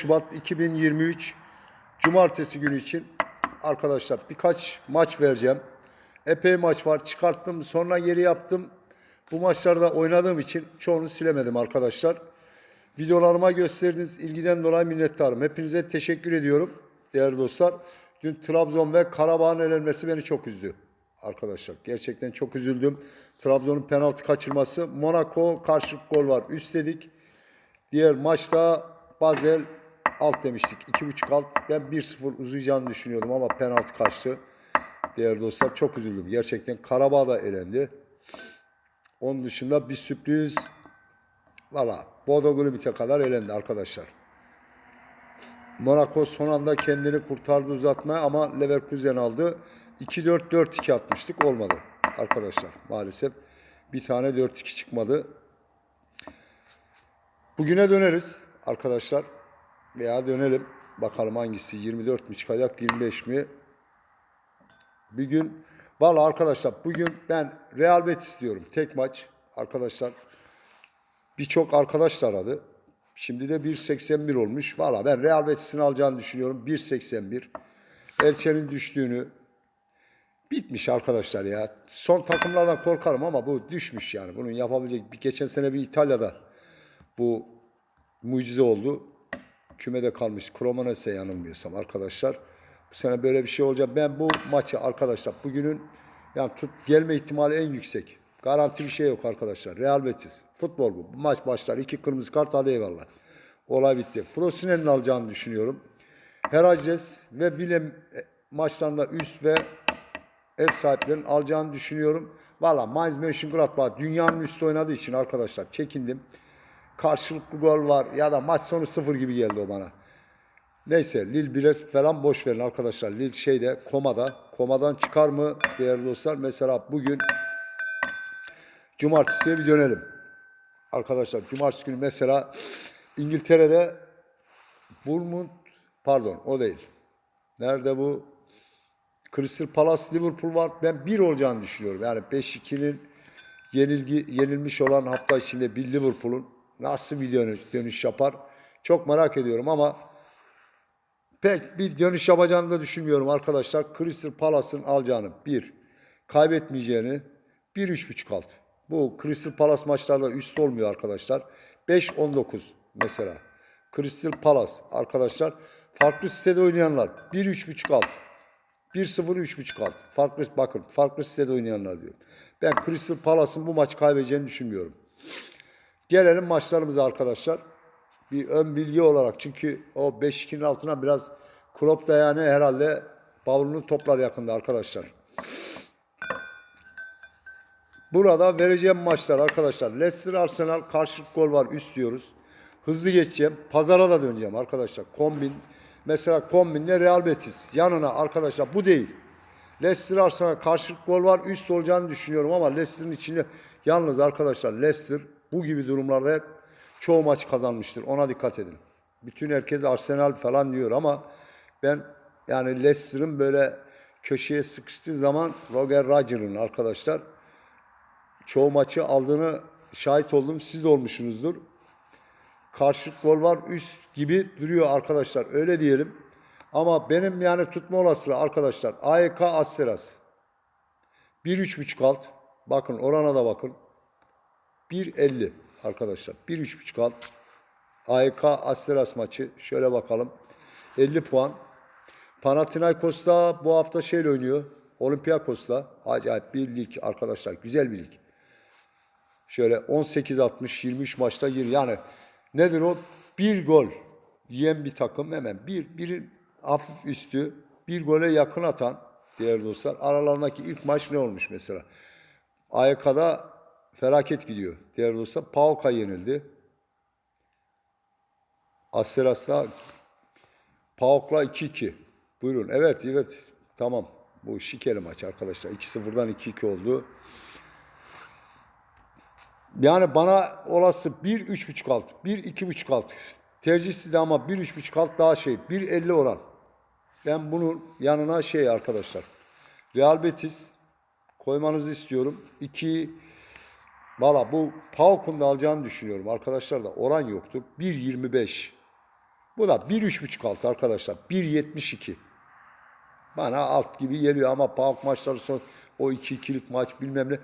Şubat 2023 Cumartesi günü için arkadaşlar birkaç maç vereceğim. Epey maç var. Çıkarttım sonra geri yaptım. Bu maçlarda oynadığım için çoğunu silemedim arkadaşlar. Videolarıma gösterdiğiniz ilgiden dolayı minnettarım. Hepinize teşekkür ediyorum değerli dostlar. Dün Trabzon ve Karabağ'ın elenmesi beni çok üzdü arkadaşlar. Gerçekten çok üzüldüm. Trabzon'un penaltı kaçırması. Monaco karşılık gol var. Üst dedik. Diğer maçta Basel alt demiştik. 2.5 alt. Ben 1-0 uzayacağını düşünüyordum ama penaltı kaçtı. Değerli dostlar çok üzüldüm. Gerçekten Karabağ da elendi. Onun dışında bir sürpriz valla Bodo Glimp'e kadar elendi arkadaşlar. Monaco son anda kendini kurtardı uzatma ama Leverkusen aldı. 2-4-4-2 atmıştık olmadı arkadaşlar maalesef. Bir tane 4-2 çıkmadı. Bugüne döneriz arkadaşlar. Veya dönelim. Bakalım hangisi 24 mi çıkacak 25 mi? Bir gün Valla arkadaşlar bugün ben Real Betis diyorum. Tek maç arkadaşlar. Birçok arkadaş da aradı. Şimdi de 1.81 olmuş. Valla ben Real Betis'in alacağını düşünüyorum. 1.81. Elçe'nin düştüğünü bitmiş arkadaşlar ya. Son takımlardan korkarım ama bu düşmüş yani. Bunun yapabilecek bir geçen sene bir İtalya'da bu mucize oldu. Kümede kalmış. Cremonese yanılmıyorsam arkadaşlar. Bu sene böyle bir şey olacak. Ben bu maçı arkadaşlar bugünün yani tut gelme ihtimali en yüksek. Garanti bir şey yok arkadaşlar. Real Betis. Futbol bu. Bu maç başlar. İki kırmızı kart hadi eyvallah. Olay bitti. Frosinen'in alacağını düşünüyorum. Heraces ve Willem e, maçlarında üst ve ev sahiplerinin alacağını düşünüyorum. Valla Mainz Mönchengladbach dünyanın üstü oynadığı için arkadaşlar çekindim. Karşılıklı gol var ya da maç sonu sıfır gibi geldi o bana. Neyse Lille Bires falan boş verin arkadaşlar. Lille şeyde komada. Komadan çıkar mı değerli dostlar? Mesela bugün cumartesiye bir dönelim. Arkadaşlar cumartesi günü mesela İngiltere'de Bournemouth pardon o değil. Nerede bu? Crystal Palace Liverpool var. Ben bir olacağını düşünüyorum. Yani 5-2'nin yenilgi yenilmiş olan hafta içinde bir Liverpool'un nasıl bir dönüş, dönüş yapar? Çok merak ediyorum ama pek bir dönüş yapacağını da düşünmüyorum arkadaşlar. Crystal Palace'ın alacağını bir, kaybetmeyeceğini bir üç buçuk alt. Bu Crystal Palace maçlarda üst olmuyor arkadaşlar. 5-19 mesela. Crystal Palace arkadaşlar farklı sitede oynayanlar 1-3.5 alt. 1-0 3.5 alt. Farklı bakın farklı sitede oynayanlar diyor. Ben Crystal Palace'ın bu maçı kaybedeceğini düşünmüyorum. Gelelim maçlarımıza arkadaşlar. Bir ön bilgi olarak çünkü o 5-2'nin altına biraz Klopp da yani herhalde bavulunu toplar yakında arkadaşlar. Burada vereceğim maçlar arkadaşlar. Leicester Arsenal karşılık gol var üst diyoruz. Hızlı geçeceğim. Pazara da döneceğim arkadaşlar. Kombin. Mesela kombinle Real Betis. Yanına arkadaşlar bu değil. Leicester Arsenal karşılık gol var. Üst olacağını düşünüyorum ama Leicester'ın içinde yalnız arkadaşlar Leicester bu gibi durumlarda hep çoğu maç kazanmıştır. Ona dikkat edin. Bütün herkes Arsenal falan diyor ama ben yani Leicester'ın böyle köşeye sıkıştığı zaman Roger Rodgers'ın arkadaşlar çoğu maçı aldığını şahit oldum. Siz de olmuşsunuzdur. Karşılık gol var üst gibi duruyor arkadaşlar. Öyle diyelim. Ama benim yani tutma olasılığı arkadaşlar. AYK Asteras. 1-3.5 alt. Bakın orana da bakın. 1.50 arkadaşlar. 1-3.5 alt. AYK Asteras maçı. Şöyle bakalım. 50 puan. Panathinaikos'ta bu hafta şeyle oynuyor. Olympiakos'la. Acayip bir lig arkadaşlar. Güzel bir lig. Şöyle 18-60 23 maçta gir. Yani nedir o? Bir gol yiyen bir takım hemen bir birin hafif üstü bir gole yakın atan değerli dostlar. Aralarındaki ilk maç ne olmuş mesela? AYK'da felaket gidiyor değerli dostlar. PAOK'a yenildi. Asteras'ta PAOK'la 2-2. Buyurun. Evet evet. Tamam. Bu şikeli maç arkadaşlar. 2-0'dan 2-2 oldu. Yani bana olası 1 3.5 alt, 1 2.5 alt. Tercih sizde ama 1 3.5 alt daha şey, 1.50 oran. Ben bunun yanına şey arkadaşlar. Real Betis koymanızı istiyorum. 2 Valla bu Pauk'un da alacağını düşünüyorum. Arkadaşlar da oran yoktu. 1.25 Bu da 1-3.5 alt arkadaşlar. 1.72. Bana alt gibi geliyor ama PAOK maçları son o 2-2'lik maç bilmem ne.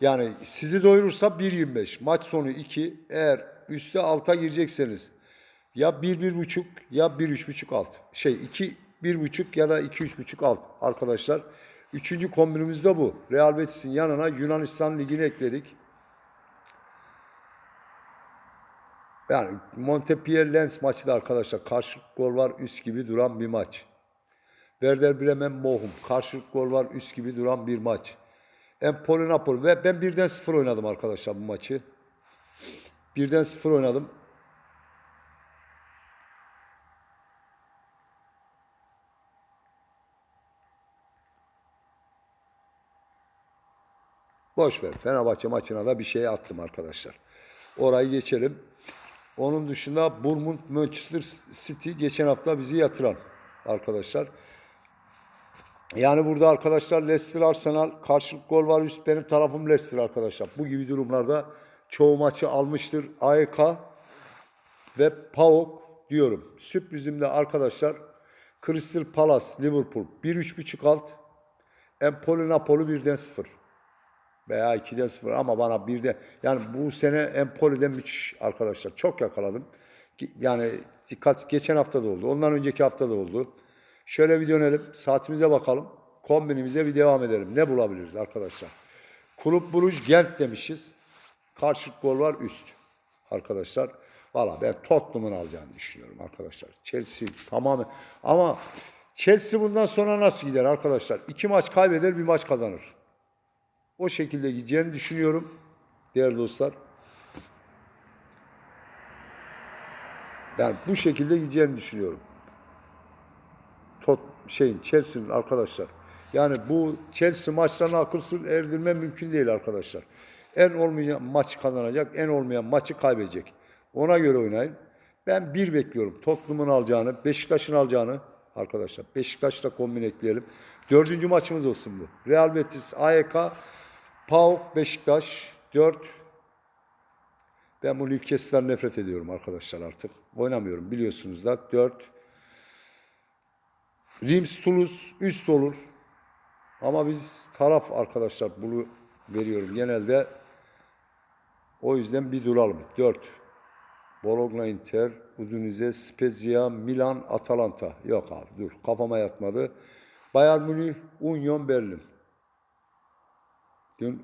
Yani sizi doyurursa 1.25. Maç sonu 2. Eğer üste alta girecekseniz ya 1-1.5 ya 1-3.5 alt. Şey 2 1.5 ya da 2-3.5 alt arkadaşlar. Üçüncü kombinimiz de bu. Real Betis'in yanına Yunanistan Ligi'ni ekledik. Yani Montpellier Lens maçı da arkadaşlar karşılık gol var üst gibi duran bir maç. Werder Bremen Bochum karşılık gol var üst gibi duran bir maç. Empoli Napoli ve ben birden sıfır oynadım arkadaşlar bu maçı. Birden sıfır oynadım. Boş ver. Fenerbahçe maçına da bir şey attım arkadaşlar. Orayı geçelim. Onun dışında Bournemouth Manchester City geçen hafta bizi yatıran arkadaşlar. Yani burada arkadaşlar Leicester Arsenal karşılık gol var üst benim tarafım Leicester arkadaşlar. Bu gibi durumlarda çoğu maçı almıştır AEK ve PAOK diyorum. Sürprizimde arkadaşlar Crystal Palace Liverpool 1-3.5 alt Empoli Napoli 1'den 0 veya 2'den 0 ama bana bir de yani bu sene Empoli'den müthiş arkadaşlar çok yakaladım. Yani dikkat geçen hafta da oldu. Ondan önceki hafta da oldu. Şöyle bir dönelim. Saatimize bakalım. Kombinimize bir devam edelim. Ne bulabiliriz arkadaşlar? Kulüp Bruges Gent demişiz. Karşılık gol var üst. Arkadaşlar valla ben Tottenham'ın alacağını düşünüyorum arkadaşlar. Chelsea tamamen ama Chelsea bundan sonra nasıl gider arkadaşlar? İki maç kaybeder bir maç kazanır. O şekilde gideceğini düşünüyorum değerli dostlar. Yani bu şekilde gideceğini düşünüyorum. Tot şeyin Chelsea'nin arkadaşlar. Yani bu Chelsea maçlarını akıl sır erdirme mümkün değil arkadaşlar. En olmayan maç kazanacak, en olmayan maçı kaybedecek. Ona göre oynayın. Ben bir bekliyorum. Tottenham'ın alacağını, Beşiktaş'ın alacağını arkadaşlar. Beşiktaş'la kombin ekleyelim. Dördüncü maçımız olsun bu. Real Betis, AEK, PAOK, Beşiktaş. Dört. Ben bu Newcastle'dan nefret ediyorum arkadaşlar artık. Oynamıyorum biliyorsunuz da. Dört. Reims Toulouse üst olur. Ama biz taraf arkadaşlar bunu veriyorum genelde. O yüzden bir duralım. 4. Bologna Inter, Udinese, Spezia, Milan, Atalanta. Yok abi dur kafama yatmadı. Bayern Münih, Union Berlin. Dün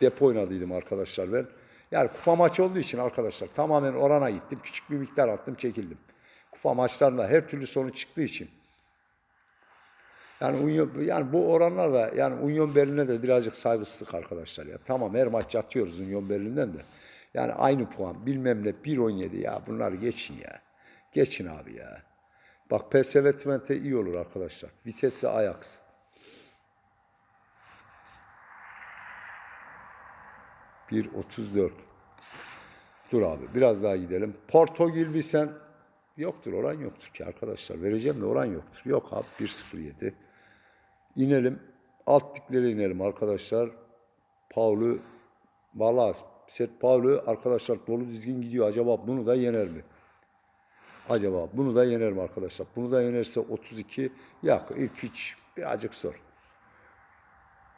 depo oynadıydım arkadaşlar ben. Yani kupa maçı olduğu için arkadaşlar tamamen orana gittim. Küçük bir miktar attım çekildim. Kupa maçlarında her türlü sonuç çıktığı için. Yani Union, yani bu oranlar da yani Union Berlin'e de birazcık saygısızlık arkadaşlar ya. Tamam her maç yatıyoruz Union Berlin'den de. Yani aynı puan bilmem ne 1.17 ya bunlar geçin ya. Geçin abi ya. Bak PSV Twente iyi olur arkadaşlar. Vitesse Ajax. Bir 34. Dur abi biraz daha gidelim. Porto Gilbisen yoktur oran yoktur ki arkadaşlar. Vereceğim de oran yoktur. Yok abi 1.07. İnelim. Alt diklere inelim arkadaşlar. Paulu valla Set Paulu arkadaşlar dolu dizgin gidiyor. Acaba bunu da yener mi? Acaba bunu da yener mi arkadaşlar? Bunu da yenerse 32. Yok ilk üç birazcık zor.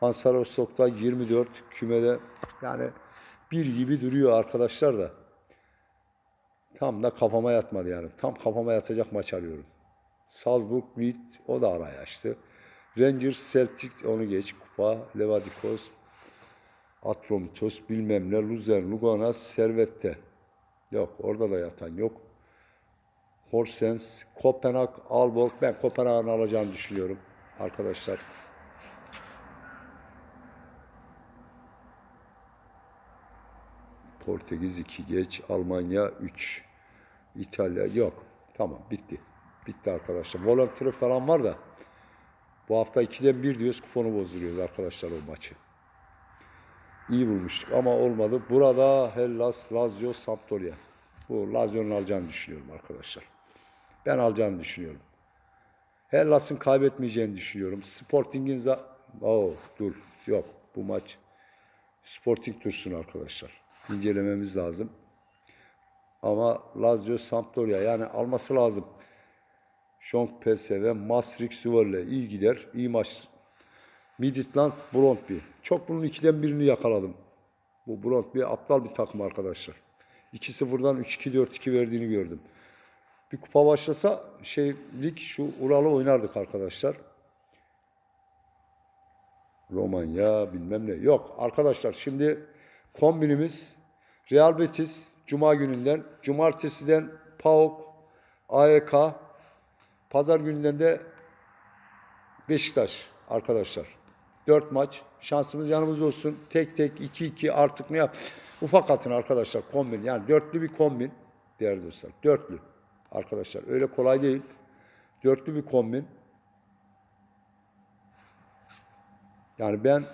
Hansar Rostock'ta 24 kümede yani bir gibi duruyor arkadaşlar da. Tam da kafama yatmadı yani. Tam kafama yatacak maç arıyorum. Salzburg, Leeds o da araya açtı. Rangers, Celtic onu geç. Kupa, Levadikos, Atromitos bilmem ne, Luzern, Lugana, Servette. Yok orada da yatan yok. Horsens, Kopenhag, Aalborg. Ben Kopenhag'ın alacağını düşünüyorum arkadaşlar. Portekiz 2 geç, Almanya 3, İtalya yok. Tamam bitti. Bitti arkadaşlar. Volantry falan var da bu hafta 2'den 1 diyoruz kuponu bozduruyoruz arkadaşlar o maçı. İyi bulmuştuk ama olmadı. Burada Hellas, Lazio, Sampdoria. Bu Lazio'nun alacağını düşünüyorum arkadaşlar. Ben alacağını düşünüyorum. Hellas'ın kaybetmeyeceğini düşünüyorum. Sporting'in za... Oh, dur. Yok. Bu maç Sporting dursun arkadaşlar. İncelememiz lazım. Ama Lazio Sampdoria yani alması lazım. Şonk PSV, Maastricht Zwolle iyi gider. iyi maç. Midtjylland Brøndby. Çok bunun ikiden birini yakaladım. Bu Brøndby aptal bir takım arkadaşlar. 2-0'dan 3-2-4-2 verdiğini gördüm. Bir kupa başlasa şey lig şu Ural'ı oynardık arkadaşlar. Romanya bilmem ne. Yok arkadaşlar şimdi kombinimiz Real Betis Cuma gününden, Cumartesiden PAOK, AEK, Pazar gününden de Beşiktaş arkadaşlar. Dört maç. Şansımız yanımızda olsun. Tek tek, iki iki artık ne yap? Ufak atın arkadaşlar kombin. Yani dörtlü bir kombin değerli dostlar. Dörtlü arkadaşlar. Öyle kolay değil. Dörtlü bir kombin. Yani ben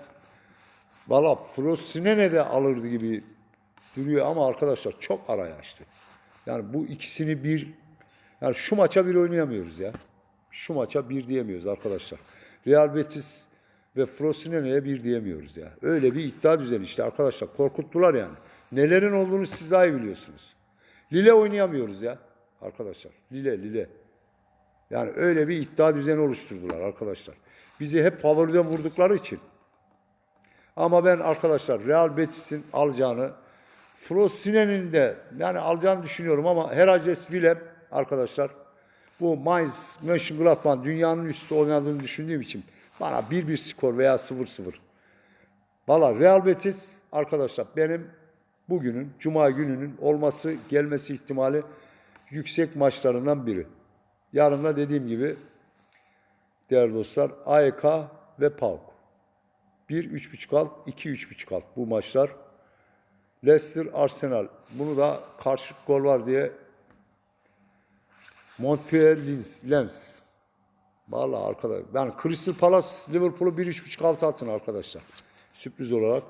valla Frosinone de alırdı gibi duruyor ama arkadaşlar çok araya açtı. Yani bu ikisini bir yani şu maça bir oynayamıyoruz ya. Şu maça bir diyemiyoruz arkadaşlar. Real Betis ve Frosinone'ye bir diyemiyoruz ya. Öyle bir iddia düzeni işte arkadaşlar. Korkuttular yani. Nelerin olduğunu siz daha iyi biliyorsunuz. Lille oynayamıyoruz ya arkadaşlar. Lille, Lille. Yani öyle bir iddia düzeni oluşturdular arkadaşlar. Bizi hep favoriden vurdukları için. Ama ben arkadaşlar Real Betis'in alacağını, Frosinone'nin de yani alacağını düşünüyorum ama Heraces Willem arkadaşlar bu Mainz Mönchengladbach dünyanın üstü oynadığını düşündüğüm için bana 1-1 skor veya 0-0. Valla Real Betis arkadaşlar benim bugünün Cuma gününün olması gelmesi ihtimali yüksek maçlarından biri. Yarın da dediğim gibi değerli dostlar AEK ve PAOK. 1 3.5 alt, 2 3.5 alt bu maçlar. Leicester Arsenal. Bunu da karşılık gol var diye Montpellier Lens. Vallahi arkadaşlar. Yani Crystal Palace Liverpool'u 1 3.5 altı atın arkadaşlar. Sürpriz olarak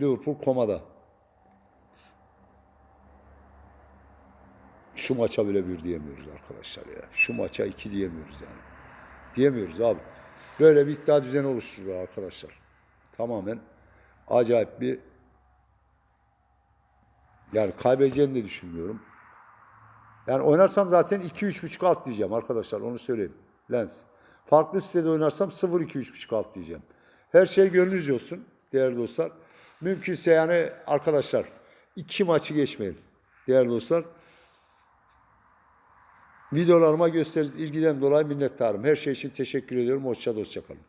Liverpool komada. Şu maça bile bir diyemiyoruz arkadaşlar ya. Şu maça iki diyemiyoruz yani. Diyemiyoruz abi. Böyle bir iddia düzeni oluşturuyor arkadaşlar. Tamamen acayip bir yani kaybedeceğini de düşünmüyorum. Yani oynarsam zaten 2-3.5 alt diyeceğim arkadaşlar onu söyleyeyim. Lens. Farklı sitede oynarsam 0-2-3.5 alt diyeceğim. Her şey gönlünüzce olsun değerli dostlar. Mümkünse yani arkadaşlar iki maçı geçmeyin değerli dostlar. Videolarıma gösterdiğiniz ilgiden dolayı minnettarım. Her şey için teşekkür ediyorum. Hoşça hoşça kalın.